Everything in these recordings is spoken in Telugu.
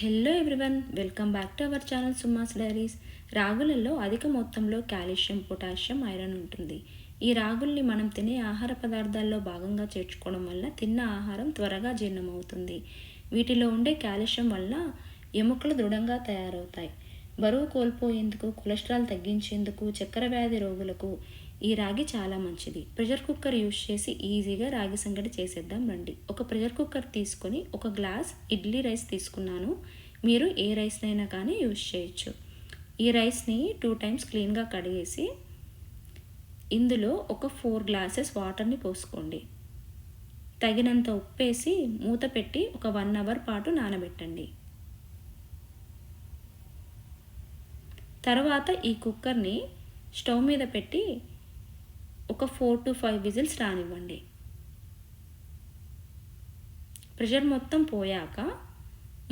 Hello everyone welcome back to our channel Suma's diaries రాగులలో అధిక మొత్తంలో కాల్షియం పొటాషియం ఐరన్ ఉంటుంది. ఈ రాగుల్ని మనం తినే ఆహార పదార్థాల్లో భాగంగా చేర్చుకోవడం వల్ల తిన్న ఆహారం త్వరగా జీర్ణమవుతుంది. వీటిలో ఉండే కాల్షియం వల్ల ఎముకలు దృఢంగా తయారవుతాయి. బరువు కోల్పోయేందుకు కొలెస్ట్రాల్ తగ్గించేందుకు చక్కెర వ్యాధి రోగులకు ఈ రాగి చాలా మంచిది. ప్రెషర్ కుక్కర్ యూజ్ చేసి ఈజీగా రాగి సంగటి చేసేద్దాం రండి. ఒక ప్రెషర్ కుక్కర్ తీసుకొని ఒక గ్లాస్ ఇడ్లీ రైస్ తీసుకున్నాను. మీరు ఏ రైస్నైనా కానీ యూజ్ చేయొచ్చు. ఈ రైస్ని టూ టైమ్స్ క్లీన్గా కడిగేసి ఇందులో ఒక ఫోర్ గ్లాసెస్ వాటర్ని పోసుకోండి. తగినంత ఉప్పేసి మూత పెట్టి ఒక వన్ అవర్ పాటు నానబెట్టండి. తర్వాత ఈ కుక్కర్ని స్టవ్ మీద పెట్టి ఒక ఫోర్ టు ఫైవ్ విజిల్స్ రానివ్వండి. ప్రెషర్ మొత్తం పోయాక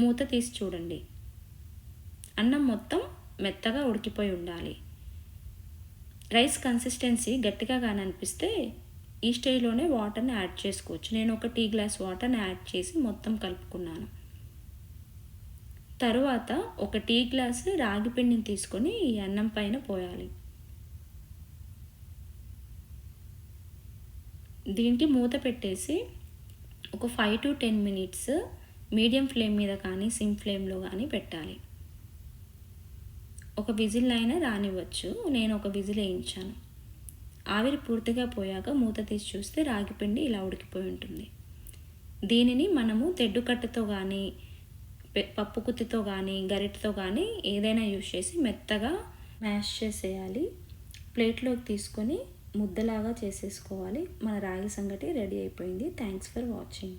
మూత తీసి చూడండి. అన్నం మొత్తం మెత్తగా ఉడికిపోయి ఉండాలి. రైస్ కన్సిస్టెన్సీ గట్టిగా కానీ అనిపిస్తే ఈ స్టేజ్లోనే వాటర్ని యాడ్ చేసుకోవచ్చు. నేను ఒక టీ గ్లాస్ వాటర్ని యాడ్ చేసి మొత్తం కలుపుకున్నాను. తరువాత ఒక టీ గ్లాస్ రాగి పిండిని తీసుకొని ఈ అన్నం పైన పోయాలి. దీనికి మూత పెట్టేసి ఒక five to ten minutes medium flame మీద కానీ సిమ్ ఫ్లేమ్లో కానీ పెట్టాలి. ఒక విజిల్ అయినా రానివ్వచ్చు. నేను ఒక విజిల్ వేయించాను ఆవిరి పూర్తిగా పోయాక మూత తీసి చూస్తే రాగిపిండి ఇలా ఉడికిపోయి ఉంటుంది. దీనిని మనము తెడ్డు కట్టతో కానీ పప్పు కుత్తితో కానీ గరిటతో కానీ ఏదైనా యూజ్ చేసి మెత్తగా మ్యాష్ చేసేయాలి. ప్లేట్లోకి తీసుకొని ముద్దలాగా చేసేసుకోవాలి. మన రాగి సంగటి రెడీ అయిపోయింది. Thanks for watching